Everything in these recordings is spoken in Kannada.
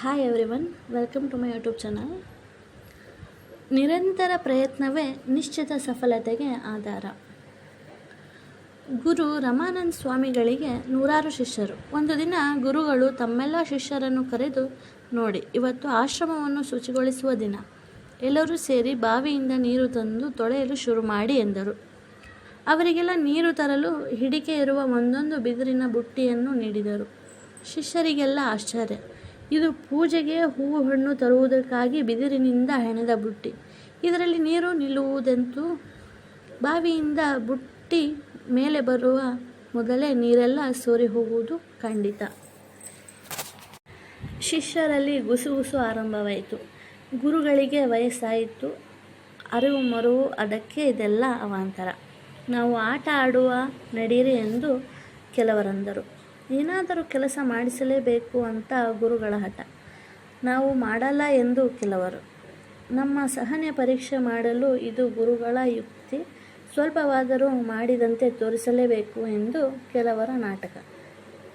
Hi everyone welcome to my YouTube channel ನಿರಂತರ ಪ್ರಯತ್ನವೇ ನಿಶ್ಚಿತ ಸಫಲತೆಗೆ ಆಧಾರ. ಗುರು ರಮಾನಂದ ಸ್ವಾಮಿಗಳಿಗೆ ನೂರಾರು ಶಿಷ್ಯರು. ಒಂದು ದಿನ ಗುರುಗಳು ತಮ್ಮೆಲ್ಲ ಶಿಷ್ಯರನ್ನು ಕರೆದು, ನೋಡಿ, ಇವತ್ತು ಆಶ್ರಮವನ್ನು ಶುಚಿಗೊಳಿಸುವ ದಿನ. ಎಲ್ಲರೂ ಸೇರಿ ಬಾವಿಯಿಂದ ನೀರು ತಂದು ತೊಳೆಯಲು ಶುರು ಮಾಡಿ ಎಂದರು. ಅವರಿಗೆಲ್ಲ ನೀರು ತರಲು ಹಿಡಿಕೆ ಇರುವ ಒಂದೊಂದು ಬಿದಿರಿನ ಬುಟ್ಟಿಯನ್ನು ನೀಡಿದರು. ಶಿಷ್ಯರಿಗೆಲ್ಲ ಆಶ್ಚರ್ಯ. ಇದು ಪೂಜೆಗೆ ಹೂವು ಹಣ್ಣು ತರುವುದಕ್ಕಾಗಿ ಬಿದಿರಿನಿಂದ ಹೆಣೆದ ಬುಟ್ಟಿ. ಇದರಲ್ಲಿ ನೀರು ನಿಲ್ಲುವುದಂತೂ ಬಾವಿಯಿಂದ ಬುಟ್ಟಿ ಮೇಲೆ ಬರುವ ಮೊದಲೇ ನೀರೆಲ್ಲ ಸೋರಿ ಹೋಗುವುದು ಖಂಡಿತ. ಶಿಷ್ಯರಲ್ಲಿ ಗುಸುಗುಸು ಆರಂಭವಾಯಿತು. ಗುರುಗಳಿಗೆ ವಯಸ್ಸಾಯಿತು. ಅರಿವು ಮರುವು ಅದಕ್ಕೆ ಇದೆಲ್ಲ ಅವಾಂತರ. ನಾವು ಆಟ ಆಡುವ ನಡೀರಿ ಎಂದು ಕೆಲವರಂದರು. ಏನಾದರೂ ಕೆಲಸ ಮಾಡಿಸಲೇಬೇಕು ಅಂತ ಗುರುಗಳ ಹಠ. ನಾವು ಮಾಡಲ್ಲ ಎಂದು ಕೆಲವರು. ನಮ್ಮ ಸಹನೆ ಪರೀಕ್ಷೆ ಮಾಡಲು ಇದು ಗುರುಗಳ ಯುಕ್ತಿ. ಸ್ವಲ್ಪವಾದರೂ ಮಾಡಿದಂತೆ ತೋರಿಸಲೇಬೇಕು ಎಂದು ಕೆಲವರ ನಾಟಕ.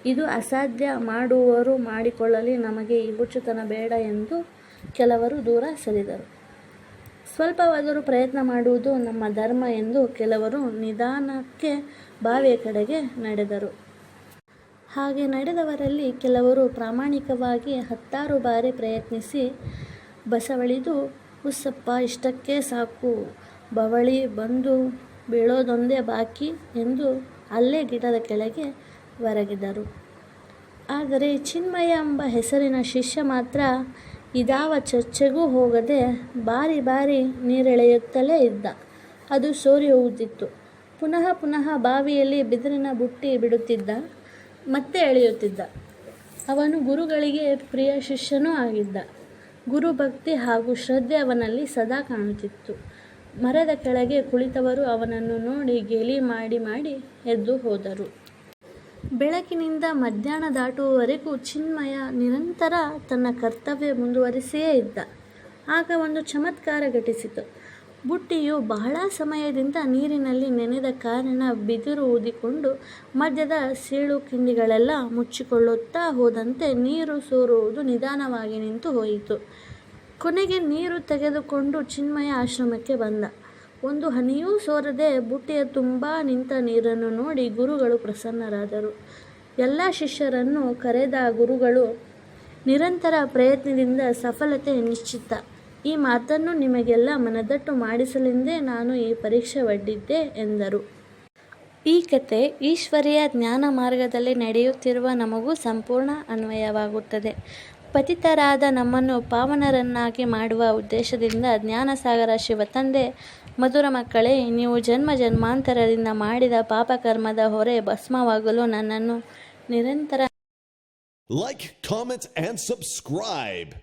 ಇದು ಅಸಾಧ್ಯ ಮಾಡುವವರು ಮಾಡಿಕೊಳ್ಳಲಿ, ನಮಗೆ ಈ ಹುಚ್ಚುತನ ಬೇಡ ಎಂದು ಕೆಲವರು ದೂರ ಸರಿದರು. ಸ್ವಲ್ಪವಾದರೂ ಪ್ರಯತ್ನ ಮಾಡುವುದು ನಮ್ಮ ಧರ್ಮ ಎಂದು ಕೆಲವರು ನಿಧಾನಕ್ಕೆ ಬಾವಿಯ ಕಡೆಗೆ ನಡೆದರು. ಹಾಗೆ ನಡೆದವರಲ್ಲಿ ಕೆಲವರು ಪ್ರಾಮಾಣಿಕವಾಗಿ ಹತ್ತಾರು ಬಾರಿ ಪ್ರಯತ್ನಿಸಿ, ಬಸವಳಿದು ಉಸ್ಸಪ್ಪ ಇಷ್ಟಕ್ಕೆ ಸಾಕು. ಬವಳಿ ಬಂದು ಬೀಳೋದೊಂದೇ ಬಾಕಿ ಎಂದು ಅಲ್ಲೇ ಗಿಡದ ಕೆಳಗೆ ಒರಗಿದರು. ಆದರೆ ಚಿನ್ಮಯ ಎಂಬ ಹೆಸರಿನ ಶಿಷ್ಯ ಮಾತ್ರ ಇದಾವ ಚರ್ಚೆಗೂ ಹೋಗದೆ ಬಾರಿ ಬಾರಿ ನೀರೆಳೆಯುತ್ತಲೇ ಇದ್ದ. ಅದು ಸೋರಿ ಹೋಗುತ್ತಿತ್ತು ಪುನಃ ಪುನಃ ಬಾವಿಯಲ್ಲಿ ಬಿದಿರಿನ ಬುಟ್ಟಿ ಬಿಡುತ್ತಿದ್ದ. ಮತ್ತೆ ಎಳೆಯುತ್ತಿದ್ದ. ಅವನು ಗುರುಗಳಿಗೆ ಪ್ರಿಯ ಶಿಷ್ಯನೂ ಆಗಿದ್ದ. ಗುರುಭಕ್ತಿ ಹಾಗೂ ಶ್ರದ್ಧೆ ಅವನಲ್ಲಿ ಸದಾ ಕಾಣುತ್ತಿತ್ತು. ಮರದ ಕೆಳಗೆ ಕುಳಿತವರು ಅವನನ್ನು ನೋಡಿ ಗೇಲಿ ಮಾಡಿ ಮಾಡಿ ಎದ್ದು ಹೋದರು. ಬೆಳಕಿನಿಂದ ಮಧ್ಯಾಹ್ನ ದಾಟುವವರೆಗೂ ಚಿನ್ಮಯ ನಿರಂತರ ತನ್ನ ಕರ್ತವ್ಯ ಮುಂದುವರಿಸಿಯೇ ಇದ್ದ. ಆಗ ಒಂದು ಚಮತ್ಕಾರ ಘಟಿಸಿತು. ಬುಟ್ಟಿಯು ಬಹಳ ಸಮಯದಿಂದ ನೀರಿನಲ್ಲಿ ನೆನೆದ ಕಾರಣ ಬಿದಿರು ಊದಿಕೊಂಡು ಮಧ್ಯದ ಸೀಳು ಕಿಂಡಿಗಳೆಲ್ಲ ಮುಚ್ಚಿಕೊಳ್ಳುತ್ತಾ ಹೋದಂತೆ ನೀರು ಸೋರುವುದು ನಿಧಾನವಾಗಿ ನಿಂತು ಹೋಯಿತು. ಕೊನೆಗೆ ನೀರು ತೆಗೆದುಕೊಂಡು ಚಿನ್ಮಯ ಆಶ್ರಮಕ್ಕೆ ಬಂದ. ಒಂದು ಹನಿಯೂ ಸೋರದೆ ಬುಟ್ಟಿಯ ತುಂಬ ನಿಂತ ನೀರನ್ನು ನೋಡಿ ಗುರುಗಳು ಪ್ರಸನ್ನರಾದರು. ಎಲ್ಲ ಶಿಷ್ಯರನ್ನು ಕರೆದ ಗುರುಗಳು ನಿರಂತರ ಪ್ರಯತ್ನದಿಂದ ಸಫಲತೆ ನಿಶ್ಚಿತ. ಈ ಮಾತನ್ನು ನಿಮಗೆಲ್ಲ ಮನದಟ್ಟು ಮಾಡಿಸಲೆಂದೇ ನಾನು ಈ ಪರೀಕ್ಷೆ ಒಡ್ಡಿದ್ದೆ, ಎಂದರು ಈ ಕತೆ ಈಶ್ವರಿಯ ಜ್ಞಾನ ಮಾರ್ಗದಲ್ಲಿ ನಡೆಯುತ್ತಿರುವ ನಮಗೂ ಸಂಪೂರ್ಣ ಅನ್ವಯವಾಗುತ್ತದೆ ಪತಿತರಾದ ನಮ್ಮನ್ನು ಪಾವನರನ್ನಾಗಿ ಮಾಡುವ ಉದ್ದೇಶದಿಂದ ಜ್ಞಾನಸಾಗರ ಶಿವತಂದೆ ಮಧುರ ಮಕ್ಕಳೇ, ನೀವು ಜನ್ಮ ಜನ್ಮಾಂತರದಿಂದ ಮಾಡಿದ ಪಾಪಕರ್ಮದ ಹೊರೆ ಭಸ್ಮವಾಗಲು ನನ್ನನ್ನು ನಿರಂತರ ಲೈಕ್ ಕಾಮೆಂಟ್ ಸಬ್ಸ್ಕ್ರೈಬ್.